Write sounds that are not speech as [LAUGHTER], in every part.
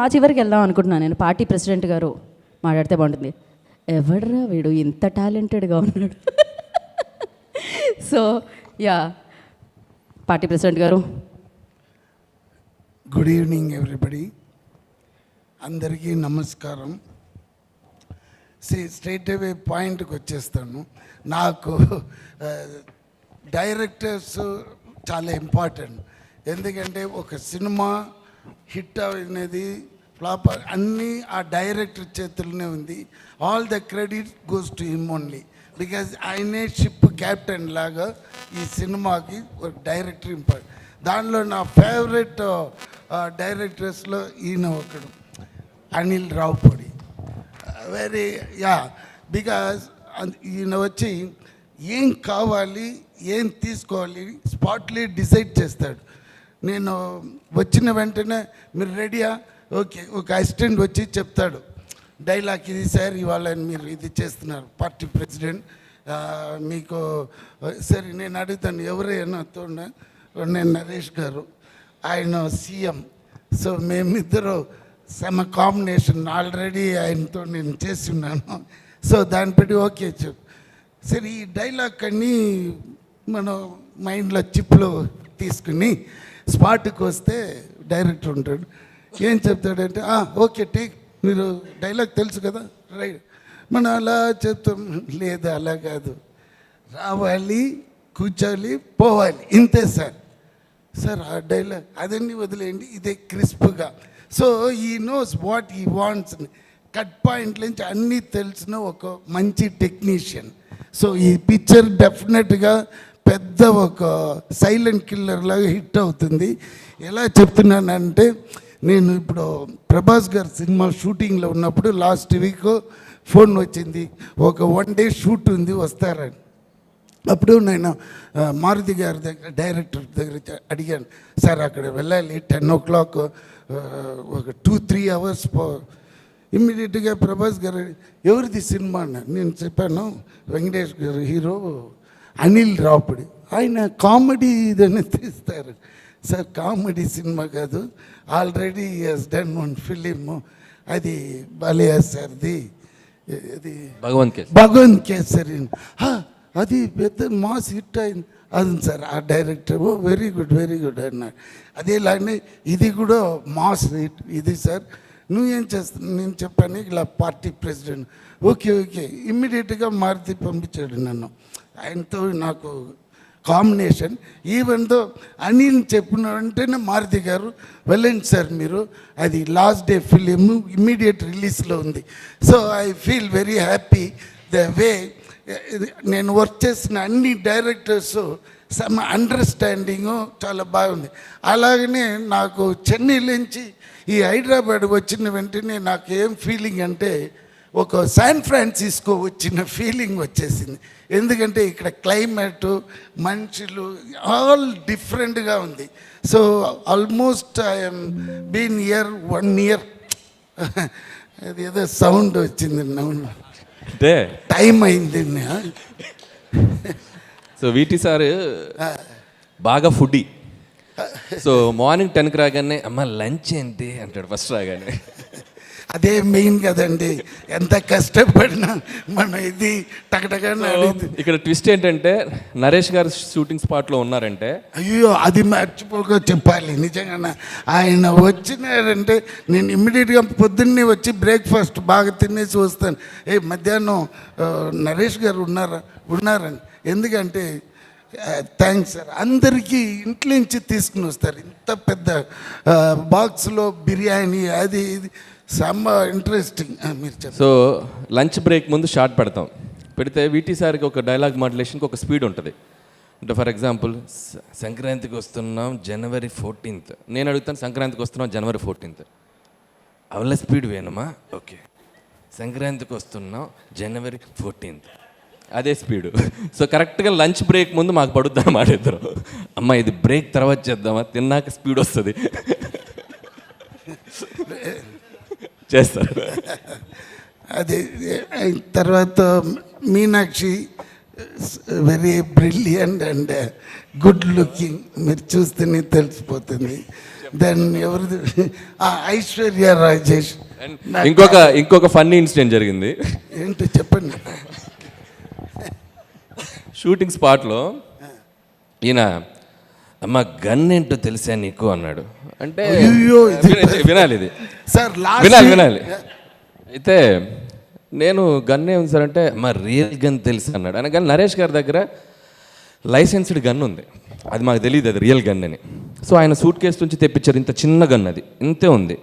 ఆ చివరికి వెళ్దాం అనుకుంటున్నాను. నేను పార్టీ ప్రెసిడెంట్ గారు మాట్లాడితే బాగుంటుంది. ఎవడ్రా వీడు? ఇంత టాలెంటెడ్గా ఉన్నాడు. So ya. పార్టీ ప్రెసిడెంట్ గారు. Good evening everybody. అందరికీ నమస్కారం. సి స్ట్రైట్ అవే పాయింట్కి వచ్చేస్తాను. నాకు డైరెక్టర్స్ చాలా ఇంపార్టెంట్. ఎందుకంటే ఒక సినిమా హిట్ అనేది ఫ్లాప్ అన్నీ ఆ డైరెక్టర్ చేతుల్లోనే ఉంది. All the credit goes to him only because ఆయనే షిప్ క్యాప్టెన్ లాగా ఈ సినిమాకి ఒక డైరెక్టర్ ఇంపార్టెంట్ దానిలో నా ఫేవరెట్ డైరెక్టర్స్లో ఈయన ఒకడు Anil Ravipudi. Very yeah because ఈయన వచ్చి ఏం కావాలి ఏం తీసుకోవాలి స్పాట్లీ డిసైడ్ చేస్తాడు. నేను వచ్చిన వెంటనే మీరు రెడీయా? ఓకే ఒక అసిస్టెంట్ వచ్చి చెప్తాడు. డైలాగ్ ఇది సార్ ఇవాళ మీరు ఇది చేస్తున్నారు పార్టీ ప్రెసిడెంట్. మీకు సరే నేను అడుగుతాను ఎవరైనా తోడ నేను నరేష్ గారు ఆయన సీఎం. సో మేమిద్దరు సమ కాంబినేషన్ ఆల్రెడీ ఆయనతో నేను చేసి ఉన్నాను సో దాన్ని బట్టి ఓకే చెప్పు. సరే ఈ డైలాగ్ అన్నీ మనం మైండ్లో చిప్లో తీసుకుని స్పాట్కి వస్తే డైరెక్టర్ ఉంటాడు. ఏం చెప్తాడంటే ఓకే టేక్ మీరు డైలాగ్ తెలుసు కదా రైట్. మనం అలా చెప్తాం లేదు అలా కాదు. రావాలి కూర్చోవాలి పోవాలి ఇంతే సార్. సార్ ఆ డైలాగ్ అదన్నీ వదిలేయండి ఇదే క్రిస్ప్గా. So he knows what he wants cut point నుంచి అన్నీ తెలిసిన ఒక మంచి టెక్నీషియన్. సో ఈ పిక్చర్ డెఫినెట్గా పెద్ద ఒక సైలెంట్ కిల్లర్ లాగా హిట్ అవుతుంది. ఎలా చెప్తున్నానంటే నేను ఇప్పుడు ప్రభాస్ గారి సినిమా షూటింగ్లో ఉన్నప్పుడు లాస్ట్ వీక్ ఫోన్ వచ్చింది. ఒక వన్ డే షూట్ ఉంది వస్తారని. అప్పుడు నేను మారుతి గారి దగ్గర డైరెక్టర్ దగ్గర అడిగాను సార్ అక్కడ వెళ్ళాలి టెన్ ఓ క్లాక్ ఒక టూ త్రీ అవర్స్ పో. ఇమ్మీడియట్గా ప్రభాస్ గారు ఎవరిది సినిమా? అన్న నేను చెప్పాను వెంకటేష్ గారు హీరో అనిల్ రాపుడి ఆయన కామెడీ ఇదని తీస్తారు. సార్ కామెడీ సినిమా కాదు. Already he's done one film అది బాలయ్య సార్ది. అది భగవంత్ కేస్ భగవంత్ కేసరి. హా, అది పెద్ద మాస్ హిట్ అయింది. అది సార్ ఆ director. Oh very good very good అన్నాడు. అదేలానే ఇది కూడా మాస్ హిట్. ఇది సార్ నువ్వేం చేస్తున్నావు నేను చెప్పాను ఇలా పార్టీ ప్రెసిడెంట్. Okay okay. ఇమ్మీడియట్గా మారుతి పంపించాడు నన్ను. ఆయనతో నాకు కాంబినేషన్ ఈవెన్ దో అనిల్ చెప్పిన వెంటనే మారుతి గారు వెళ్ళండి సార్ మీరు అది లాస్ట్ డే ఫిలిం ఇమ్మీడియట్ రిలీజ్లో ఉంది. So I feel very happy the way నేను వర్క్ చేసిన అన్ని డైరెక్టర్స్ సమ్ అండర్స్టాండింగు చాలా బాగుంది. అలాగనే నాకు చెన్నై నుంచి ఈ హైదరాబాద్ వచ్చిన వెంటనే నాకు ఏం ఫీలింగ్ అంటే ఒక శాన్ ఫ్రాన్సిస్కో వచ్చిన ఫీలింగ్ వచ్చేసింది. ఎందుకంటే ఇక్కడ క్లైమేట్ మనుషులు ఆల్ డిఫరెంట్గా ఉంది. So almost I'm been year one year అది ఏదో సౌండ్ వచ్చింది నవ్వు. అంటే టైం అయింది సో వీటి సార్ బాగా ఫుడ్డీ సో మార్నింగ్ టెన్కి రాగానే అమ్మ లంచ్ ఏంటి? అంటాడు ఫస్ట్ రాగానే. అదే మెయిన్ కదండి. ఎంత కష్టపడినా మనం ఇది టకటగా ఇక్కడ ట్విస్ట్ ఏంటంటే నరేష్ గారు షూటింగ్ స్పాట్లో ఉన్నారంటే అయ్యో అది మర్చిపోక చెప్పాలి. నిజంగా ఆయన వచ్చినారంటే నేను ఇమ్మీడియట్గా పొద్దున్నే వచ్చి బ్రేక్ఫాస్ట్ బాగా తినేసి వస్తాను. ఏ మధ్యాహ్నం నరేష్ గారు ఉన్నారా? ఉన్నారని ఎందుకంటే థ్యాంక్స్ సార్. అందరికీ ఇంట్లో నుంచి తీసుకుని వస్తారు. ఇంత పెద్ద బాక్స్లో బిర్యానీ అది ఇది. సమ్మ ఇంట్రెస్టింగ్ [LAUGHS] మీరు సో లంచ్ బ్రేక్ ముందు షార్ట్ పెడతాం. పెడితే వీటీ సార్కి ఒక డైలాగ్ మాడ్యులేషన్కి ఒక స్పీడ్ ఉంటుంది. అంటే ఫర్ ఎగ్జాంపుల్ సంక్రాంతికి వస్తున్నాం జనవరి ఫోర్టీన్త్ నేను అడుగుతాను సంక్రాంతికి వస్తున్నాం జనవరి ఫోర్టీన్త్ అవల స్పీడ్ వేనమా ఓకే. సంక్రాంతికి వస్తున్నాం జనవరి ఫోర్టీన్త్ అదే స్పీడు సో కరెక్ట్గా లంచ్ బ్రేక్ ముందు మాకు పడుద్దాం మాట ఇద్దరు. అమ్మ ఇది బ్రేక్ తర్వాత చేద్దామా? తిన్నాక స్పీడ్ వస్తుంది. చేస్తారు. అది తర్వాత Meenakshi very brilliant and good looking మీరు చూస్తేనే తెలిసిపోతుంది. దెన్ ఎవరిది? [LAUGHS] ఐశ్వర్య రాజేష్. ఇంకొక ఇంకొక ఫన్నీ ఇన్సిడెంట్ జరిగింది. ఏంటి చెప్పండి. షూటింగ్ స్పాట్లో ఈయన అమ్మ గన్ ఏంటో తెలుసా నీకు? అన్నాడు. అంటే వినాలి ఇది. సార్ వినాలి వినాలి. అయితే నేను గన్ ఏముంది సార్ అంటే మా రియల్ గన్ తెలుసు అన్నాడు. అనగానే నరేష్ గారి దగ్గర లైసెన్స్డ్ గన్ ఉంది. అది మాకు తెలియదు అది రియల్ గన్ అని. సో ఆయన సూట్ కేసు నుంచి తెప్పించారు. ఇంత చిన్న గన్ అది. ఇంతే ఉంది.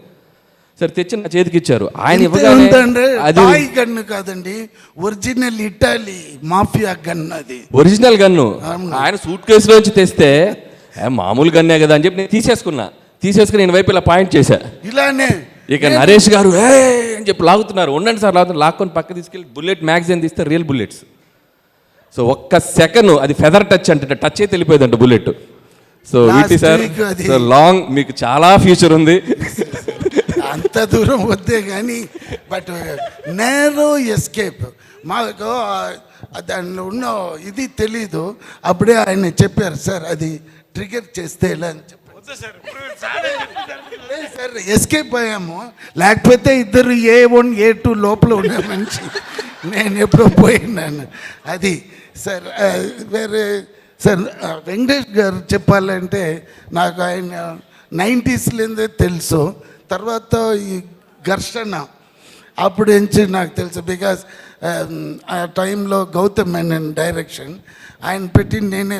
సరే తెచ్చి నా చేతికి ఇచ్చారు. ఆయన ఇవ్వగానే ఉందండి. అది టాయ్ గన్ కాదండి. ఒరిజినల్ ఇటాలీ మాఫియా గన్ అది. Original gun. ఆయన సూట్ కేసులోంచి తెస్తే "ఏ, మామూలు గన్నే కదా అని చెప్పి నేను తీసేసుకున్నా. తీసేసుకుని నేను వైపు ఇలా పాయింట్ చేశా. ఇలానే. ఇక నరేష్ గారు ఏ అని చెప్పి లాగుతున్నారు. ఉండండి సార్ లాగుతున్నారు. లాక్కొని పక్క తీసుకెళ్ళి బుల్లెట్ మ్యాగజైన్ తీస్తే రియల్ బుల్లెట్స్. సో ఒక్క సెకండ్ అది ఫెదర్ టచ్ అంటే టచ్ అయితే వెళ్ళిపోయిందంట బుల్లెట్. సో వీటి సార్ సో లాంగ్ మీకు చాలా ఫ్యూచర్ ఉంది. అంత దూరం వద్దే కానీ బట్ నేరో ఎస్కేప్ మాకు దానిలో ఉన్న ఇది తెలీదు. అప్పుడే ఆయన చెప్పారు సార్ అది ట్రిగర్ చేస్తే ఎలా? అని చెప్పారు లేదు సార్. ఎస్కేప్ అయ్యాము. లేకపోతే ఇద్దరు ఏ వన్ ఏ టూ లోపల ఉన్న మనిషి. నేను ఎప్పుడో పోయినాను. అది సార్ వేరే సార్ వెంకటేష్ గారు చెప్పాలంటే నాకు ఆయన నైంటీస్లోందే తెలుసు. తర్వాత ఈ ఘర్షణ అప్పుడు నుంచి నాకు తెలుసు. బికాస్ ఆ టైంలో గౌతమ్ మేనన్ డైరెక్షన్ ఆయన పెట్టి నేనే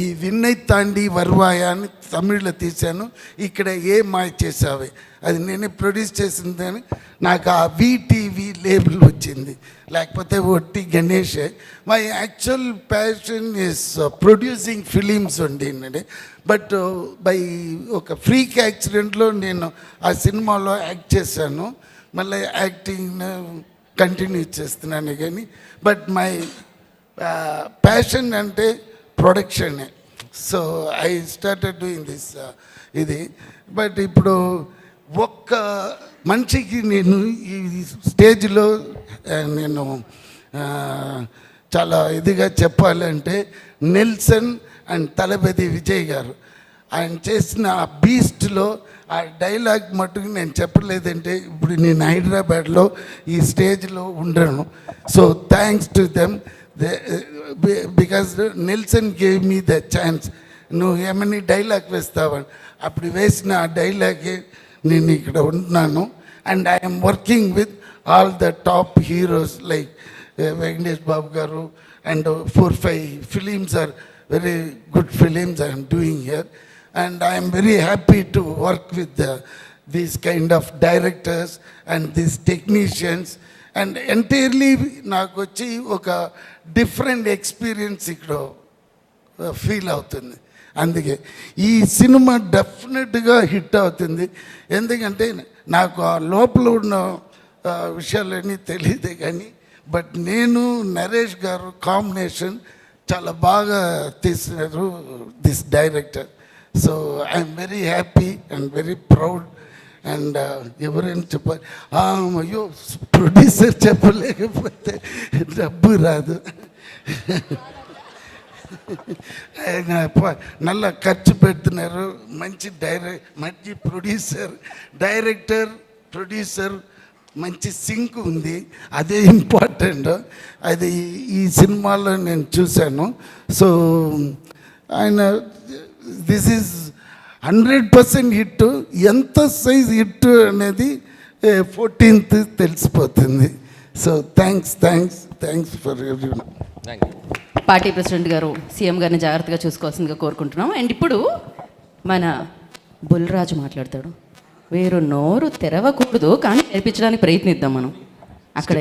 ఈ విన్నై తాండి వర్వాయ అని తమిళ్ళో తీశాను. ఇక్కడ ఏ మాయ చేసావే అది నేనే ప్రొడ్యూస్ చేసిందని నాకు ఆ విటీవీ లేబుల్ వచ్చింది. లేకపోతే ఒట్టి గణేషే my actual passion is producing films ఉండిందండి బట్ బై ఒక ఫ్రీక్ యాక్సిడెంట్లో నేను ఆ సినిమాలో యాక్ట్ చేశాను. మళ్ళీ యాక్టింగ్ కంటిన్యూ చేస్తున్నాను కానీ బట్ మై ప్యాషన్ అంటే ప్రొడక్షనే so I started doing this ఇది. బట్ ఇప్పుడు ఒక్క మనిషికి నేను ఈ స్టేజ్లో నేను చాలా ఇదిగా చెప్పాలంటే నెల్సన్ అండ్ తలపతి విజయ్ గారు. ఆయన చేసిన ఆ బీస్ట్లో ఆ డైలాగ్ మట్టుకు నేను చెప్పలేదంటే ఇప్పుడు నేను హైదరాబాద్లో ఈ స్టేజ్లో ఉండను. So thanks to them because Nelson gave me the chance నువ్వు ఏమని డైలాగ్ వేస్తావని అప్పుడు వేసిన ఆ డైలాగే నేను ఇక్కడ ఉంటున్నాను. And I'm working with all the top heroes like Venkatesh Babu garu and four five films are very good films I'm doing here and I'm very happy to work with these kind of directors and these technicians and entirely నాకు వచ్చి ఒక different experience ఇక్కడ feel అవుతుంది. అందుకే ఈ cinema డెఫినెట్గా hit అవుతుంది. ఎందుకంటే నాకు ఆ లోపల ఉన్న విషయాలన్నీ తెలియదే కానీ బట్ నేను నరేష్ గారు కాంబినేషన్ చాలా బాగా తీసినారు this director so I'm very happy and very proud and ఎవరైనా చెప్పాలి అయ్యో ప్రొడ్యూసర్ చెప్పలేకపోతే డబ్బు రాదు. ఆయన ప- నల్ల ఖర్చు పెడుతున్నారు. మంచి డైరెక్ట్ మంచి ప్రొడ్యూసర్ డైరెక్టర్ ప్రొడ్యూసర్ మంచి సింక్ ఉంది. అదే ఇంపార్టెంట్ అది ఈ- ఈ సినిమాలో నేను చూశాను. సో ఆయన this is hundred percent hit. ఎంత సైజ్ హిట్ అనేది ఫోర్టీన్త్ తెలిసిపోతుంది. So thanks thanks thanks for every thank you. Party president garu CM గారిని జాగ్రత్తగా చూసుకోవాల్సిందిగా కోరుకుంటున్నాం. అండ్ ఇప్పుడు మన బుల్రాజు మాట్లాడతాడు. వీరు నోరు తెరవకూడదు కానీ నేర్పించడానికి ప్రయత్నిద్దాం మనం. అక్కడ